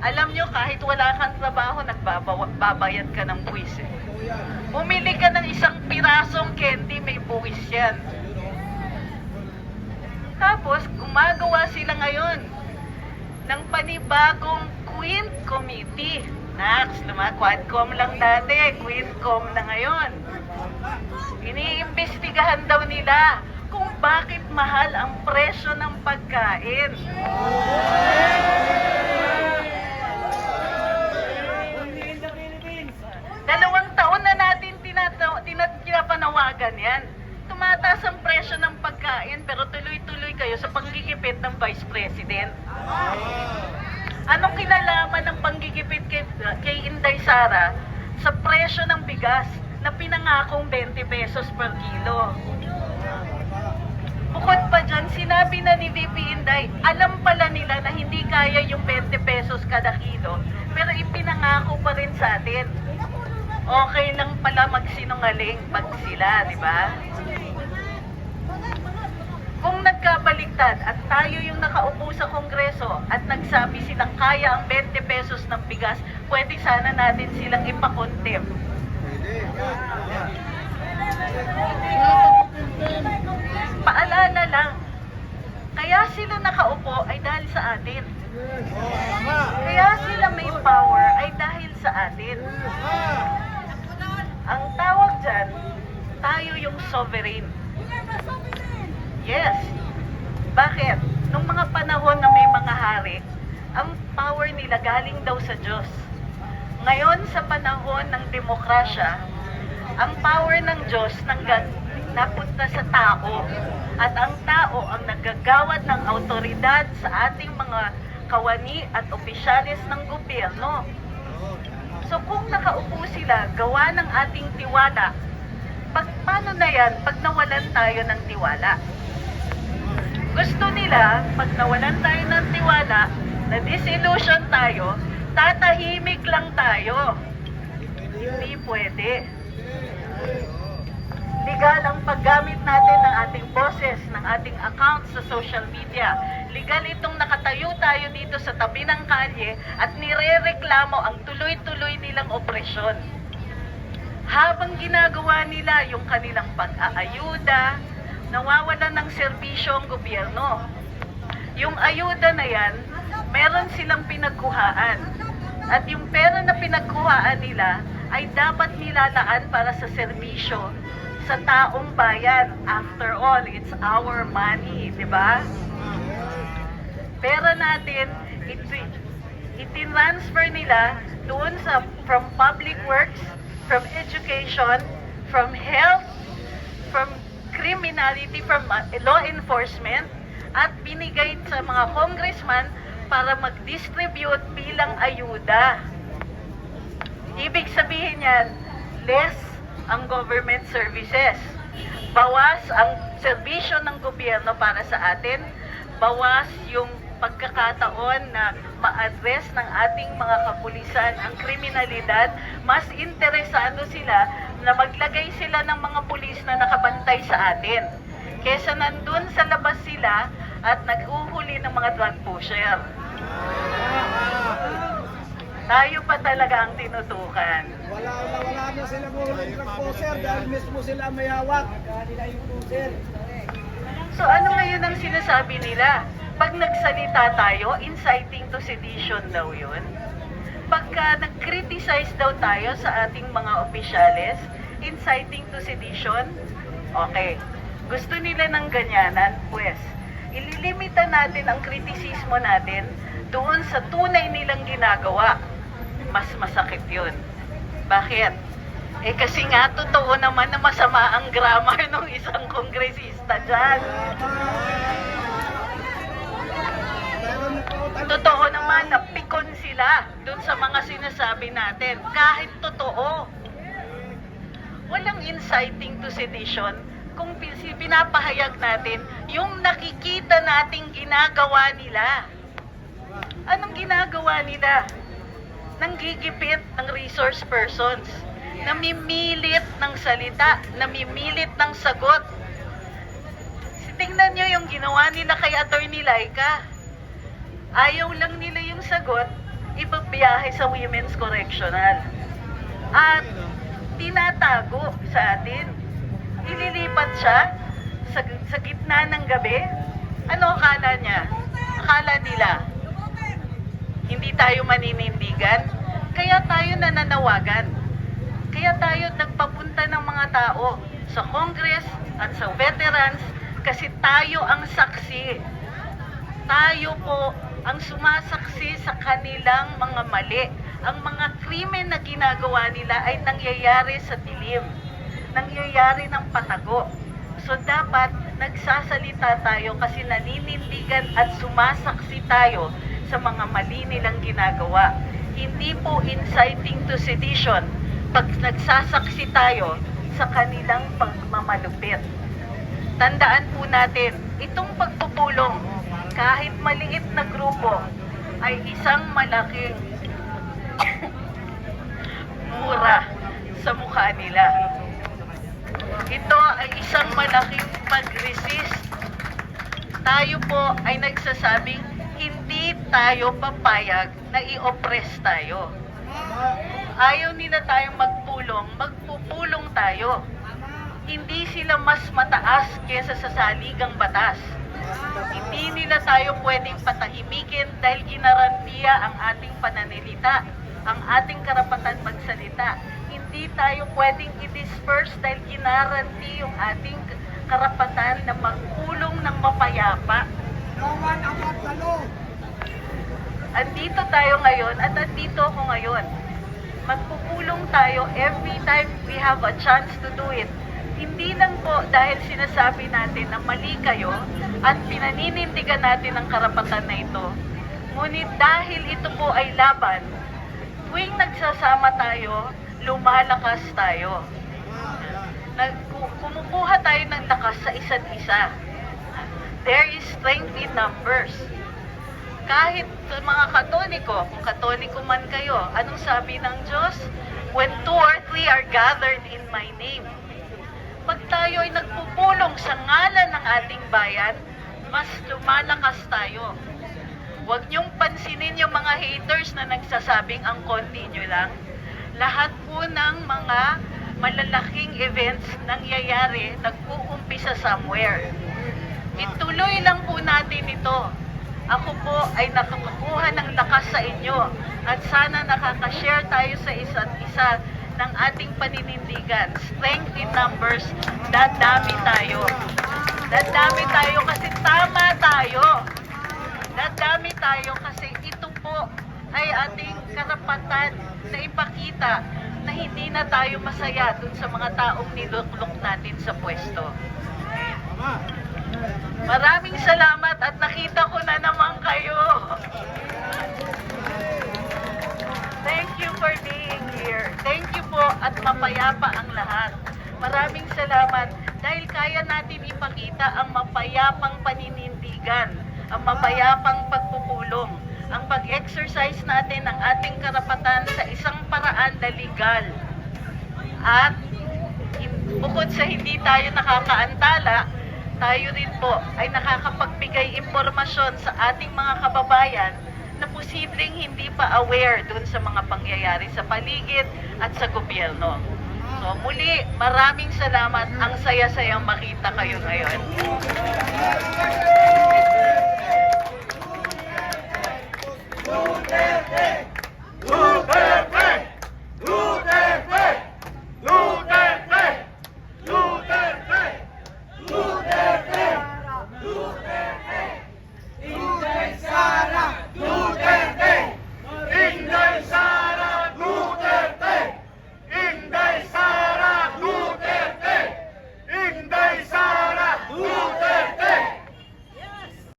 Alam nyo, kahit wala kang trabaho, nagbabayad ka ng buwis eh. Bumili ka ng isang pirasong candy, may buwis yan. Tapos, gumagawa sila ngayon ng panibagong Queen Committee. Nax, luma, Quadcom lang dati, Queencom na ngayon. Iniimbestigahan daw nila kung bakit mahal ang presyo ng pagkain. Dalawang taon na natin tinataw, tinat, pinapanawagan yan. Tumataas ang presyo ng pagkain pero tuloy-tuloy kayo sa panggigipit ng Vice President. Anong kinalaman ng panggigipit kay, kay Inday Sara sa presyo ng bigas na pinangakong 20 pesos per kilo? Bukod pa dyan, sinabi na ni VP Inday, alam pala nila na hindi kaya yung 20 pesos kada kilo, pero ipinangako pa rin sa atin. Okay lang pala magsinungaling pag sila, di ba? Nagkabaliktad at tayo yung nakaupo sa kongreso at nagsabi silang kaya ang 20 pesos ng bigas, pwede sana natin silang ipakontem. Paalala lang, kaya sila nakaupo ay dahil sa atin. Kaya sila may power ay dahil sa atin. Ang tawag dyan, tayo yung sovereign. Yes. Bakit? Nung mga panahon na may mga hari, ang power nila galing daw sa Diyos. Ngayon, sa panahon ng demokrasya, ang power ng Diyos nangga- napunta sa tao. At ang tao ang nagagawad ng autoridad sa ating mga kawani at opisyalis ng gobyerno. So kung nakaupo sila, gawa ng ating tiwala, pag, paano na yan pag nawalan tayo ng tiwala? Gusto nila, pag nawalan tayo ng tiwala, na disillusion tayo, tatahimik lang tayo. Hindi pwede. Legal ang paggamit natin ng ating boses, ng ating accounts sa social media. Legal itong nakatayo tayo dito sa tabi ng kalye at nirereklamo ang tuloy-tuloy nilang opresyon. Habang ginagawa nila yung kanilang pag-aayuda, nawawalan ng serbisyo ang gobyerno. Yung ayuda na yan, meron silang pinagkuhaan. At yung pera na pinagkuhaan nila ay dapat nilalaan para sa serbisyo sa taong bayan. After all, it's our money, di ba? Pera natin, it, itinransfer nila doon sa from public works, from education, from health, from criminality, from uh, law enforcement, at binigay sa mga congressman para mag-distribute bilang ayuda. Ibig sabihin yan, less ang government services. Bawas ang serbisyo ng gobyerno para sa atin. Bawas yung pagkakataon na ma-address ng ating mga kapulisan ang kriminalidad. Mas interesado sila na maglagay sila ng mga pulis na nakabantay sa atin. Kesa nandun sa labas sila at nag-uhuli ng mga drug pusher. Tayo pa talaga ang tinutukan. Wala na wala na sila muhuling drug poser dahil mismo sila may hawak. So ano ngayon ang sinasabi nila? Pag nagsalita tayo, inciting to sedition daw yun. Pagka nag-criticize daw tayo sa ating mga opisyalis, inciting to sedition, okay. Gusto nila ng ganyanan, pues, ililimita natin ang kritisismo natin doon sa tunay nilang ginagawa. Mas masakit yun. Bakit? Eh kasi nga, totoo naman na masama ang grammar ng isang kongresista dyan. Totoo naman na sila dun sa mga sinasabi natin. Kahit totoo. Walang inciting to sedition kung pin- pinapahayag natin yung nakikita nating ginagawa nila. Anong ginagawa nila? Nanggigipit ng resource persons. Namimilit ng salita. Namimilit ng sagot. Tingnan nyo yung ginawa nila kay Attorney Laika. Ayaw lang nila ipabiyahe sa Women's Correctional. At tinatago sa atin. Ililipat siya sa, sa gitna ng gabi. Ano akala niya? Akala nila, hindi tayo maninindigan. Kaya tayo nananawagan. Kaya tayo nagpapunta ng mga tao sa Congress at sa veterans kasi tayo ang saksi. Tayo po ang sumasaksi sa kanilang mga mali. Ang mga krimen na ginagawa nila ay nangyayari sa dilim. Nangyayari ng patago. So dapat nagsasalita tayo kasi naninindigan at sumasaksi tayo sa mga mali nilang ginagawa. Hindi po inciting to sedition pag nagsasaksi tayo sa kanilang pagmamalupit. Tandaan po natin, itong pagpupulong, kahit maliit na grupo, ay isang malaking mura sa mukha nila. Ito ay isang malaking pag-resist. Tayo po ay nagsasabing hindi tayo papayag na i-oppress tayo. Ayaw nila tayong magpulong, magpupulong tayo. Hindi sila mas mataas kesa sa saligang batas. Hindi nila tayo pwedeng patahimikin dahil ginarantiya ang ating pananilita, ang ating karapatan magsalita. Hindi tayo pwedeng i-disperse dahil ginaranti yung ating karapatan na magpulong ng mapayapa. No one above the law. andito tayo ngayon at andito ako ngayon. Magpupulong tayo every time we have a chance to do it. Hindi lang po dahil sinasabi natin na mali kayo at pinaninindigan natin ang karapatan na ito. Ngunit dahil ito po ay laban, tuwing nagsasama tayo, lumalakas tayo. Nag, ku- kumukuha tayo ng lakas sa isa't isa. There is strength in numbers kahit sa mga katoliko, kung katoliko man kayo, anong sabi ng Diyos? When two or three are gathered in my name. Pag tayo ay nagpupulong sa ngalan ng ating bayan, mas lumalakas tayo. Huwag niyong pansinin yung mga haters na nagsasabing ang konti nyo lang. Lahat po ng mga malalaking events nangyayari, nag-uumpisa somewhere. Ituloy lang po natin ito. Ako po ay nakakakuha ng lakas sa inyo at sana nakaka-share tayo sa isa't isa ng ating paninindigan. Strength in numbers, dadami tayo. Dadami tayo kasi tama tayo. Dadami tayo kasi ito po ay ating karapatan na ipakita na hindi na tayo masaya dun sa mga taong niluklok natin sa pwesto. Maraming salamat at nakita ko na naman kayo. Thank you for being here. Thank you po at mapayapa ang lahat. Maraming salamat dahil kaya natin ipakita ang mapayapang paninindigan, ang mapayapang pagpupulong, ang pag-exercise natin ng ating karapatan sa isang paraan na legal. At bukod sa hindi tayo nakakaantala, tayo rin po ay nakakapagbigay impormasyon sa ating mga kababayan na posibleng hindi pa aware dun sa mga pangyayari sa paligid at sa gobyerno. So muli, maraming salamat. Ang saya-sayang makita kayo ngayon. Duterte! Duterte!